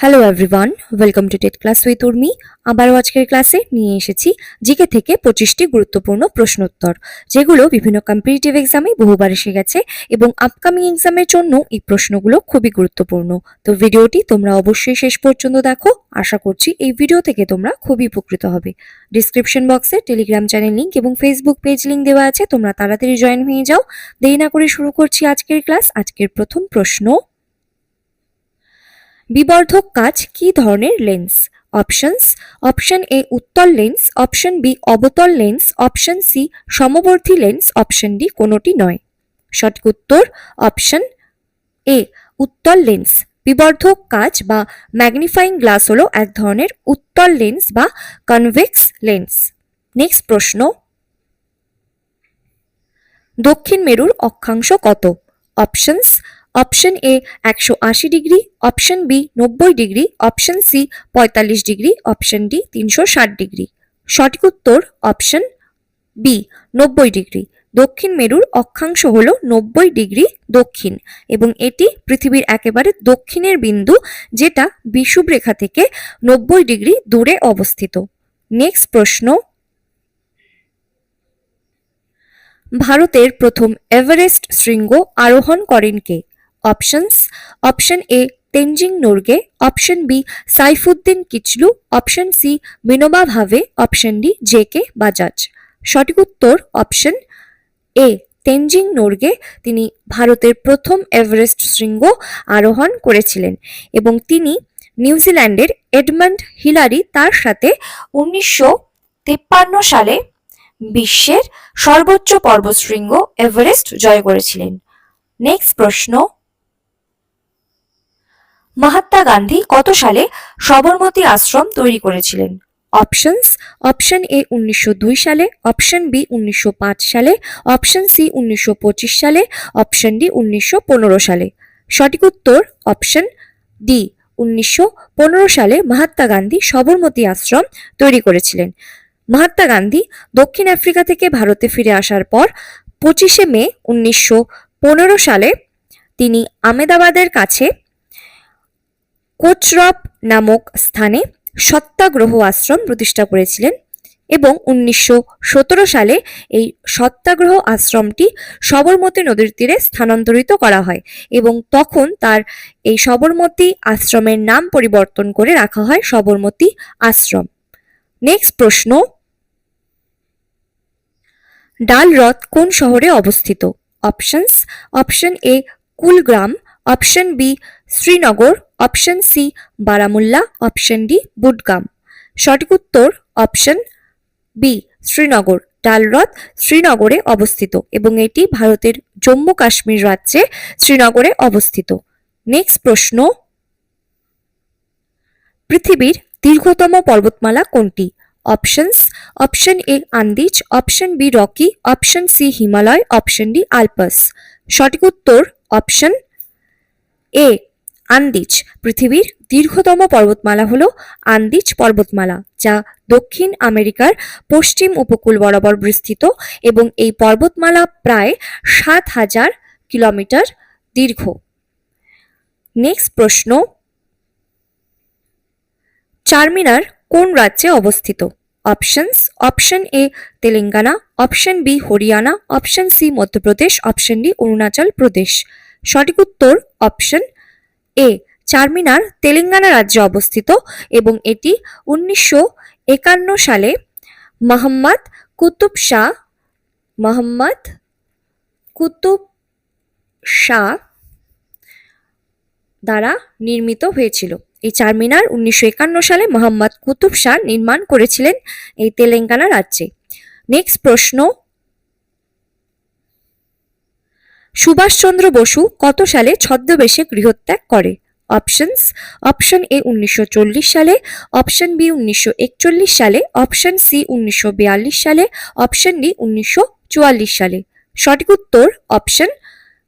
Hello everyone welcome to TET class with Urmi আবারও আজকের ক্লাসে নিয়ে এসেছি জিকে থেকে পঁচিশটি গুরুত্বপূর্ণ প্রশ্নোত্তর, যেগুলো বিভিন্ন কম্পিটিটিভ এক্সামে বহুবার এসে গেছে এবং আপকামিং এক্সামের জন্য এই প্রশ্নগুলো খুবই গুরুত্বপূর্ণ। তো ভিডিওটি তোমরা অবশ্যই শেষ পর্যন্ত দেখো, আশা করছি এই ভিডিও থেকে তোমরা খুবই উপকৃত হবে। ডিসক্রিপশন বক্সে টেলিগ্রাম চ্যানেল লিঙ্ক এবং ফেসবুক পেজ লিঙ্ক দেওয়া আছে, তোমরা তাড়াতাড়ি জয়েন হয়ে যাও। দেরি না করে শুরু করছি আজকের ক্লাস আজকের প্রথম প্রশ্ন। বিবর্ধক কাচ কি ধরনের লেন্স অপশনস অপশন এ উত্তল লেন্স অপশন বি অবতল লেন্স অপশন সি সমবর্তী লেন্স অপশন ডি কোনোটি নয়। সঠিক উত্তর অপশন এ উত্তল লেন্স বিবর্ধক কাচ বা ম্যাগনিফাইং গ্লাস হলো এক ধরনের উত্তল লেন্স বা কনভেক্স লেন্স নেক্সট প্রশ্ন, দক্ষিণ মেরুর অক্ষাংশ কত? অপশনস অপশন এ একশো আশি ডিগ্রি, অপশন বি নব্বই ডিগ্রি, অপশন সি পঁয়তাল্লিশ ডিগ্রি, অপশন ডি তিনশো ষাট ডিগ্রি। সঠিক উত্তর অপশন বি নব্বই ডিগ্রি। দক্ষিণ মেরুর অক্ষাংশ হল নব্বই ডিগ্রি দক্ষিণ এবং এটি পৃথিবীর একেবারে দক্ষিণের বিন্দু যেটা বিষুবরেখা থেকে নব্বই ডিগ্রি দূরে অবস্থিত। নেক্সট প্রশ্ন। ভারতের প্রথম এভারেস্ট শৃঙ্গ আরোহণ করেন কে? Options option A Tenzing Norgay option B Saifuddin Kitchlew option C Vinoba Bhave option D J K Bajaj সঠিক উত্তর অপশন এ তেনজিং নোরগে তিনি ভারতের প্রথম এভারেস্ট শৃঙ্গ আরোহণ করেছিলেন এবং তিনি নিউজিল্যান্ডের এডমন্ড হিলারি তার সাথে উনিশশো তিপ্পান্ন সালে বিশ্বের সর্বোচ্চ পর্বতশৃঙ্গ এভারেস্ট জয় করেছিলেন। নেক্সট প্রশ্ন মহাত্মা গান্ধী কত সালে সবরমতী আশ্রম তৈরি করেছিলেন? অপশনস অপশন এ উনিশশো দুই সালে অপশন বি উনিশশো পাঁচ সালে অপশন সি উনিশশো পঁচিশ সালে অপশন ডি উনিশশো পনেরো সালে। সঠিক উত্তর অপশন ডি উনিশশো পনেরো সালে মহাত্মা গান্ধী সবরমতী আশ্রম তৈরি করেছিলেন। মহাত্মা গান্ধী দক্ষিণ আফ্রিকা থেকে ভারতে ফিরে আসার পর পঁচিশে মে উনিশশো পনেরো সালে তিনি আমেদাবাদের কাছে কোচরব নামক স্থানে সত্যাগ্রহ আশ্রম প্রতিষ্ঠা করেছিলেন এবং উনিশশো সতেরো সালে এই সত্যাগ্রহ আশ্রমটি সবরমতী নদীর তীরে স্থানান্তরিত করা হয় এবং তখন তার এই সবরমতী আশ্রমের নাম পরিবর্তন করে রাখা হয় সবরমতী আশ্রম। নেক্সট প্রশ্ন ডাল হ্রদ কোন শহরে অবস্থিত? Options, option A Kulgam option B Srinagar option C Baramulla option D Budgam সঠিক উত্তর অপশন বি শ্রীনগর ডাল হ্রদ শ্রীনগরে অবস্থিত এবং এটি ভারতের জম্মু কাশ্মীর রাজ্যে শ্রীনগরে অবস্থিত। নেক্সট প্রশ্ন, পৃথিবীর দীর্ঘতম পর্বতমালা কোনটি? Options option A Andes option B Rocky option C Himalaya option D Alps সঠিক উত্তর অপশন এ, আন্দিজ, পৃথিবীর দীর্ঘতম পর্বতমালা হল আন্দিজ পর্বতমালা, যা দক্ষিণ আমেরিকার পশ্চিম উপকূল বরাবর বিস্তৃত এবং এই পর্বতমালা প্রায় সাত হাজার কিলোমিটার দীর্ঘ। নেক্সট প্রশ্ন, চারমিনার কোন রাজ্যে অবস্থিত? Options, option A Telangana, option B Haryana, option C Madhya Pradesh, option D Arunachal Pradesh. সঠিক উত্তর অপশন এ, চারমিনার তেলেঙ্গানা রাজ্যে অবস্থিত এবং এটি উনিশশো একান্ন সালে মোহাম্মদ কুতুব শাহ, মোহাম্মদ কুতুব শাহ দ্বারা নির্মিত হয়েছিল। এই চারমিনার উনিশশো একান্ন সালে মোহাম্মদ কুতুব শাহ নির্মাণ করেছিলেন এই তেলেঙ্গানা রাজ্যে। নেক্সট প্রশ্ন সুভাষচন্দ্র বসু কত সালে ছদ্মবেশে গৃহত্যাগ করে? অপশনস, অপশন এ উনিশশো চল্লিশ সালে, অপশন বি উনিশশো একচল্লিশ সালে, অপশন সি উনিশশো বিয়াল্লিশ সালে, অপশন ডি উনিশশো চুয়াল্লিশ সালে। সঠিক উত্তর অপশন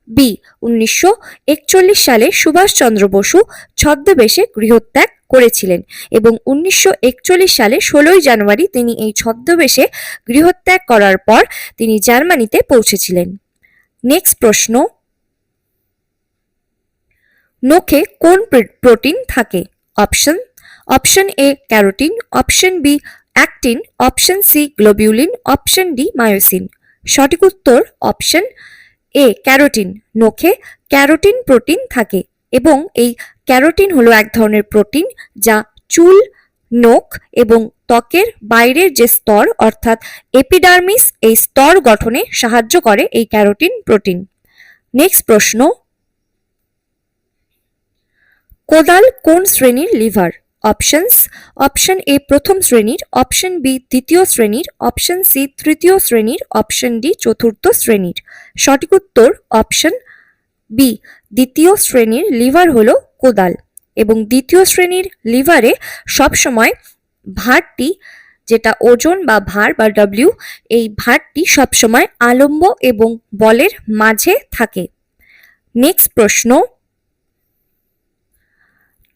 বি উনিশশো একচল্লিশ সালে সুভাষচন্দ্র বসু ছদ্মবেশে গৃহত্যাগ করেছিলেন এবং উনিশশো একচল্লিশ সালে ষোলোই জানুয়ারি তিনি এই ছদ্মবেশে গৃহত্যাগ করার পর তিনি জার্মানিতে পৌঁছেছিলেন। নেক্সট প্রশ্ন, নখে কোন প্র- প্রোটিন থাকে? Option option A keratin option B actin option C globulin option D myosin সঠিক উত্তর অপশন এ ক্যারোটিন নখে ক্যারোটিন প্রোটিন থাকে এবং এই ক্যারোটিন হলো এক ধরনের প্রোটিন যা চুল নখ এবং ত্বকের বাইরের যে স্তর, অর্থাৎ এপিডার্মিস এই স্তর গঠনে সাহায্য করে এই ক্যারোটিন প্রোটিন। নেক্সট প্রশ্ন। কোদাল কোন শ্রেণির লিভার? অপশনস অপশন এ প্রথম শ্রেণির অপশন বি দ্বিতীয় শ্রেণির অপশন সি তৃতীয় শ্রেণির অপশন ডি চতুর্থ শ্রেণির। সঠিক উত্তর অপশন বি দ্বিতীয় শ্রেণির লিভার হলো কোদাল। এবং দ্বিতীয় শ্রেণির লিভারে সবসময় ভারটি, যেটা ওজন বা ভার বা ডব্লিউ এই ভারটি সবসময় আলম্ব এবং বলের মাঝে থাকে। নেক্সট প্রশ্ন।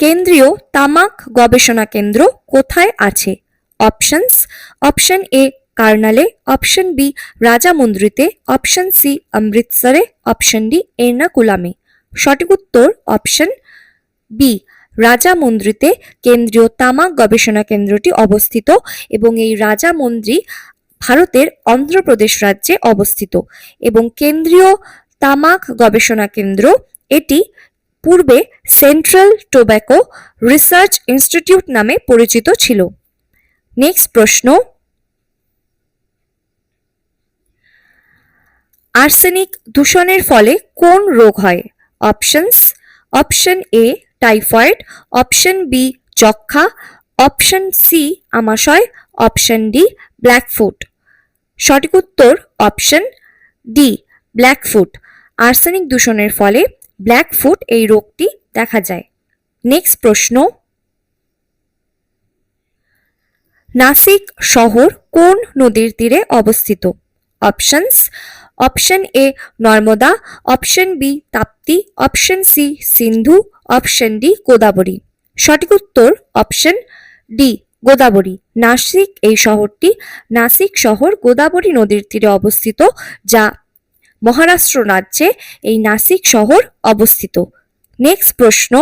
কেন্দ্রীয় তামাক গবেষণা কেন্দ্র কোথায় আছে? অপশনস অপশন এ কার্নালে। অপশন বি রাজামুন্দ্রিতে। অপশন সি অমৃতসরে। অপশন ডি এর্নাকুলামে। সঠিক উত্তর অপশন বি, রাজামন্দ্রিতে কেন্দ্রীয় তামাক গবেষণা কেন্দ্রটি অবস্থিত এবং এই রাজামন্দ্রি ভারতের অন্ধ্রপ্রদেশ রাজ্যে অবস্থিত এবং কেন্দ্রীয় তামাক গবেষণা কেন্দ্র এটি পূর্বে সেন্ট্রাল টোব্যাকো রিসার্চ ইনস্টিটিউট নামে পরিচিত ছিল। নেক্সট প্রশ্ন। আর্সেনিক দূষণের ফলে কোন রোগ হয়? Options, option A typhoid option B যক্ষা অপশন সি আমাশয় অপশন ডি ব্ল্যাকফুট সঠিক উত্তর অপশন ডি ব্ল্যাকফুট আর্সেনিক দূষণের ফলে ব্ল্যাকফুট এই রোগটি দেখা যায়। নেক্সট প্রশ্ন। নাসিক শহর কোন নদীর তীরে অবস্থিত? Options option A Narmada option B Tapti option C Sindhu option D, Godavari. সঠিক উত্তর, অপশন ডি, গোদাবরী। নাসিক এই শহরটি, নাসিক শহর গোদাবরী নদীর তীরে অবস্থিত, যা মহারাষ্ট্র রাজ্যে এই নাসিক শহর অবস্থিত। নেক্সট প্রশ্ন।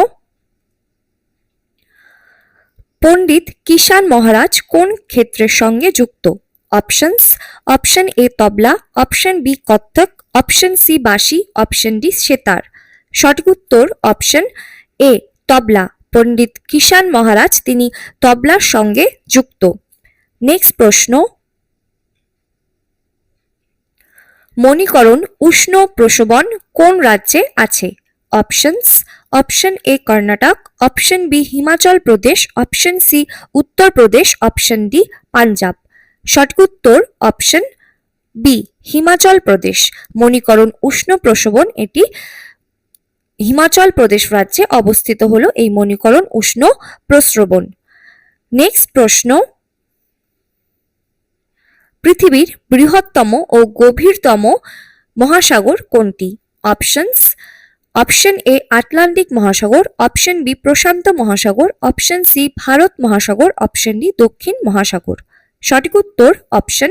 পণ্ডিত কিষান মহারাজ কোন ক্ষেত্রের সঙ্গে যুক্ত? Options, option A tabla, option B Kathak, option C বাঁশি, অপশন ডি সেতার। সঠিক উত্তর, অপশন এ তবলা। পণ্ডিত কিষান মহারাজ তিনি তবলার সঙ্গে যুক্ত। নেক্সট প্রশ্ন। মণিকরণ উষ্ণ প্রসবন কোন রাজ্যে আছে? Options option A Karnataka, option B Himachal Pradesh, option C Uttar Pradesh option D Punjab. সঠিক উত্তর অপশন বি হিমাচল প্রদেশ। মণিকরণ উষ্ণ প্রসবন এটি হিমাচল প্রদেশ রাজ্যে অবস্থিত হলো এই মণিকরণ উষ্ণ প্রস্রবণ। নেক্সট প্রশ্ন। পৃথিবীর বৃহত্তম ও গভীরতম মহাসাগর কোনটি? অপশনস অপশন এ আটলান্টিক মহাসাগর। অপশন বি প্রশান্ত মহাসাগর। অপশন সি ভারত মহাসাগর। অপশন ডি দক্ষিণ মহাসাগর। সঠিক উত্তর অপশন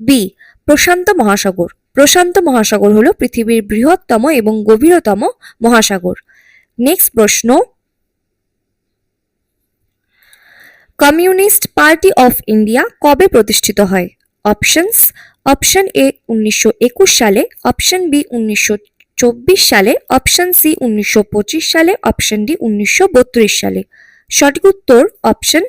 বি প্রশান্ত মহাসাগর। প্রশান্ত মহাসাগর হলো পৃথিবীর বৃহত্তম এবং গভীরতম মহাসাগর। নেক্সট প্রশ্ন। কমিউনিস্ট পার্টি অফ ইন্ডিয়া কবে প্রতিষ্ঠিত হয়? অপশনস অপশন এ উনিশশো একুশ সালে অপশন বি উনিশশো চব্বিশ সালে অপশন সি উনিশশো পঁচিশ সালে অপশন ডি উনিশশো বত্রিশ সালে। সঠিক উত্তর অপশন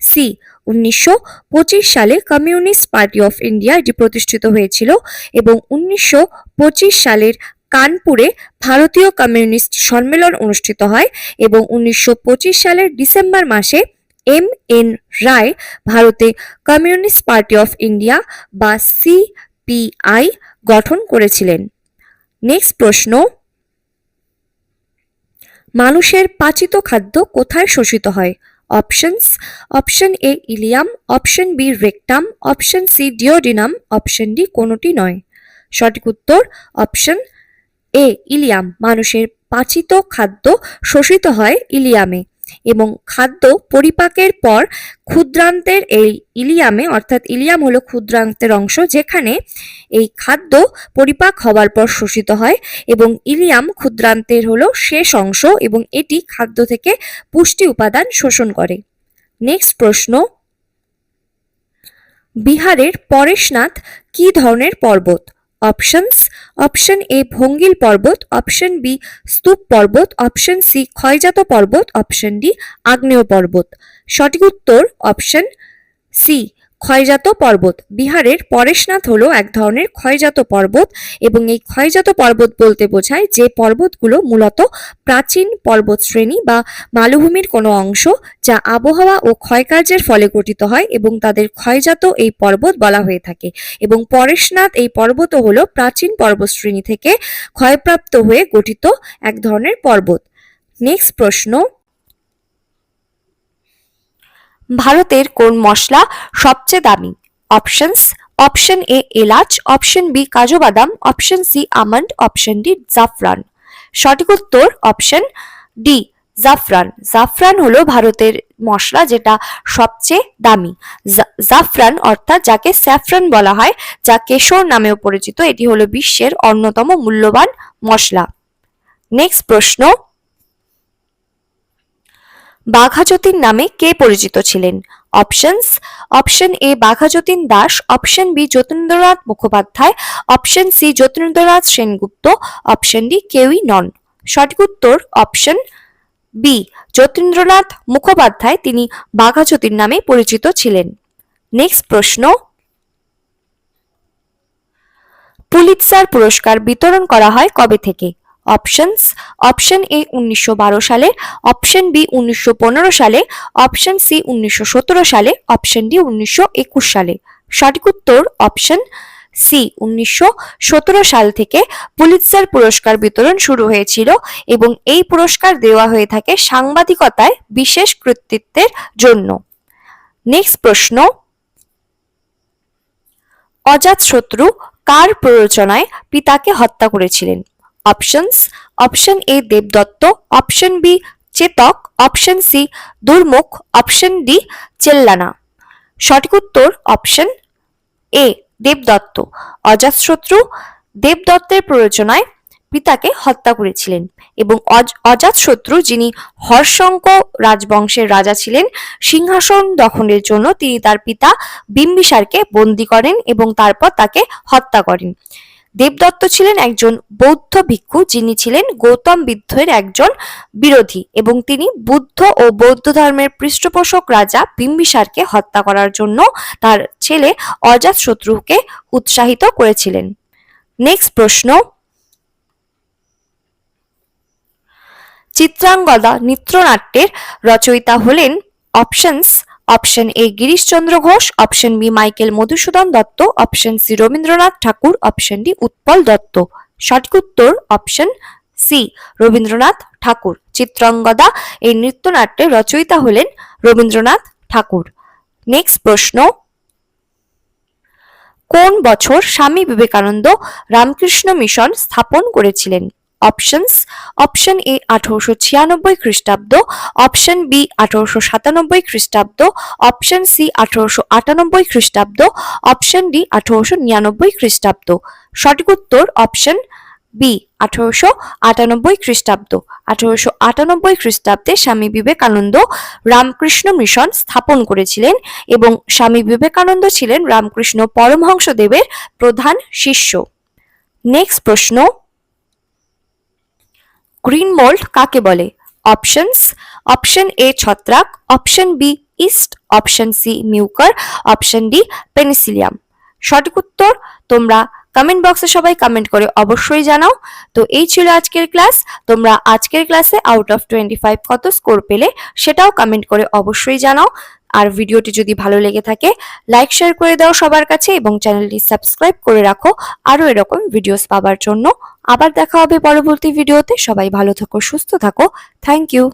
সি উনিশশো পঁচিশ সালে কমিউনিস্ট পার্টি অফ ইন্ডিয়া এটি প্রতিষ্ঠিত হয়েছিল এবং উনিশশো পঁচিশ সালের কানপুরে ভারতীয় কমিউনিস্ট সম্মেলন অনুষ্ঠিত হয় এবং উনিশশো পঁচিশ সালের ডিসেম্বর মাসে এম এন রায় ভারতে কমিউনিস্ট পার্টি অফ ইন্ডিয়া বা সিপিআই গঠন করেছিলেন। নেক্সট প্রশ্ন। মানুষের পাচিত খাদ্য কোথায় শোষিত হয়? Options option A ileum option B rectum option C duodenum option D কোনোটি নয়। সঠিক উত্তর অপশন এ ইলিয়াম মানুষের পাচিত খাদ্য শোষিত হয় ইলিয়ামে এবং খাদ্য পরিপাকের পর ক্ষুদ্রান্তের এই ইলিয়ামে, অর্থাৎ ইলিয়াম হলো ক্ষুদ্রান্তের অংশ, যেখানে এই খাদ্য পরিপাক হওয়ার পর শোষিত হয় এবং ইলিয়াম ক্ষুদ্রান্তের হলো শেষ অংশ এবং এটি খাদ্য থেকে পুষ্টি উপাদান শোষণ করে। নেক্সট প্রশ্ন। বিহারের পরেশনাথ কি ধরনের পর্বত? অপশনস অপশন এ ভঙ্গিল পর্বত অপশন বি স্তূপ পর্বত অপশন সি ক্ষয়জাত পর্বত অপশন ডি আগ্নেয় পর্বত সঠিক উত্তর অপশন সি ক্ষয়জাত পর্বত। বিহারের পরেশনাথ হলো এক ধরনের ক্ষয়জাত পর্বত এবং এই ক্ষয়জাত পর্বত বলতে বোঝায় যে পর্বতগুলো মূলত প্রাচীন পর্বত শ্রেণি বা মালভূমির কোনো অংশ যা আবহাওয়া ও ক্ষয়কার্যের ফলে গঠিত হয় এবং তাদের ক্ষয়জাত এই পর্বত বলা হয়ে থাকে এবং পরেশনাথ এই পর্বত হলো প্রাচীন পর্বতশ্রেণী থেকে ক্ষয়প্রাপ্ত হয়ে গঠিত এক ধরনের পর্বত। নেক্সট প্রশ্ন ভারতের কোন মশলা সবচেয়ে দামি? অপশনস, অপশন এ এলাচ, অপশন বি কাজু বাদাম, option C almond, option D জাফরান। সঠিক উত্তর অপশন ডি, জাফরান। জাফরান হলো ভারতের মশলা যেটা সবচেয়ে দামি। জাফরান অর্থাৎ যাকে স্যাফরান বলা হয়, যা কেশর নামেও পরিচিত। এটি হলো বিশ্বের অন্যতম মূল্যবান মশলা। নেক্সট প্রশ্ন। বাঘাযতীন নামে কে পরিচিত ছিলেন? Options, option A Bagha Jatin Das, option B Jatindranath Mukhopadhyay, option C Jatindranath Sengupta, option D কেউই নন। সঠিক উত্তর অপশন বি যতীন্দ্রনাথ মুখোপাধ্যায়, তিনি বাঘাযতীন নামে পরিচিত ছিলেন। নেক্সট প্রশ্ন। পুলিৎসার পুরস্কার বিতরণ করা হয় কবে থেকে? অপশনস অপশন এ উনিশশো বারো সালে অপশন বি উনিশশো পনেরো সালে অপশন সি উনিশশো সতেরো সালে অপশন ডি উনিশশো একুশ সালে। সঠিক উত্তর অপশন সি উনিশশো সতেরো সাল থেকে পুলিৎসার পুরস্কার বিতরণ শুরু হয়েছিল এবং এই পুরস্কার দেওয়া হয়ে থাকে সাংবাদিকতায় বিশেষ কৃতিত্বের জন্য। নেক্সট প্রশ্ন। অজাতশত্রু কার প্ররোচনায় পিতাকে হত্যা করেছিলেন? Options option A Debdutta option B Chetak option C Durmukh option D Chellana সঠিক উত্তর অপশন এ দেবদত্ত অজাতশত্রু দেবদত্তের প্ররোচনায় পিতাকে হত্যা করেছিলেন এবং অজ- অজাতশত্রু যিনি হর্ষঙ্ক রাজবংশের রাজা ছিলেন, সিংহাসন দখলের জন্য তিনি তার পিতা বিম্বিসারকে বন্দি করেন এবং তারপর তাকে হত্যা করেন। দেবদত্ত ছিলেন একজন বৌদ্ধ ভিক্ষু যিনি ছিলেন গৌতম বুদ্ধের একজন বিরোধী এবং তিনি বুদ্ধ ও বৌদ্ধ ধর্মের পৃষ্ঠপোষক রাজা বিম্বিসারকে হত্যা করার জন্য তার ছেলে অজাতশত্রুকে উৎসাহিত করেছিলেন। নেক্সট প্রশ্ন। চিত্রাঙ্গদা নৃত্যনাট্যের রচয়িতা হলেন options option A Girish Chandra Ghosh option B Michael Madhusudan Dutt option C Rabindranath Tagore option D Utpal Dutt সঠিক উত্তর অপশন সি রবীন্দ্রনাথ ঠাকুর চিত্রাঙ্গদা এই নৃত্যনাট্যের রচয়িতা হলেন রবীন্দ্রনাথ ঠাকুর। নেক্সট প্রশ্ন। কোন বছর স্বামী বিবেকানন্দ রামকৃষ্ণ মিশন স্থাপন করেছিলেন? অপশনস অপশন এ আঠারোশো ছিয়ানব্বই খ্রিস্টাব্দ। অপশন বি আঠারোশো সাতানব্বই খ্রিস্টাব্দ। অপশন সি আঠারোশো আটানব্বই খ্রিস্টাব্দ। অপশন ডি আঠারোশো নিরানব্বই খ্রিস্টাব্দ। সঠিক উত্তর অপশন বি আঠারোশো আটানব্বই খ্রিস্টাব্দ। আঠারোশো আটানব্বই খ্রিস্টাব্দে স্বামী বিবেকানন্দ রামকৃষ্ণ মিশন স্থাপন করেছিলেন এবং স্বামী বিবেকানন্দ ছিলেন রামকৃষ্ণ পরমহংসদেবের প্রধান শিষ্য। নেক্সট প্রশ্ন। গ্রিন মোল্ড কাকে বলে? অপশনস অপশন এ ছত্রাক option B yeast option C mucor option D penicillium সঠিক উত্তর তোমরা কমেন্ট বক্সে সবাই কমেন্ট করে অবশ্যই জানাও। তো এই ছিল আজকের ক্লাস তোমরা আজকের ক্লাসে আউট অফ টোয়েন্টি ফাইভ কত স্কোর পেলে সেটাও কমেন্ট করে অবশ্যই জানাও। আর ভিডিওটি যদি ভালো লেগে থাকে লাইক শেয়ার করে দাও সবার কাছে এবং চ্যানেলটি সাবস্ক্রাইব করে রাখো। আরও এরকম ভিডিওস পাওয়ার জন্য আবার দেখা হবে পরবর্তী ভিডিওতে। সবাই ভালো থাকো সুস্থ থাকো। Thank you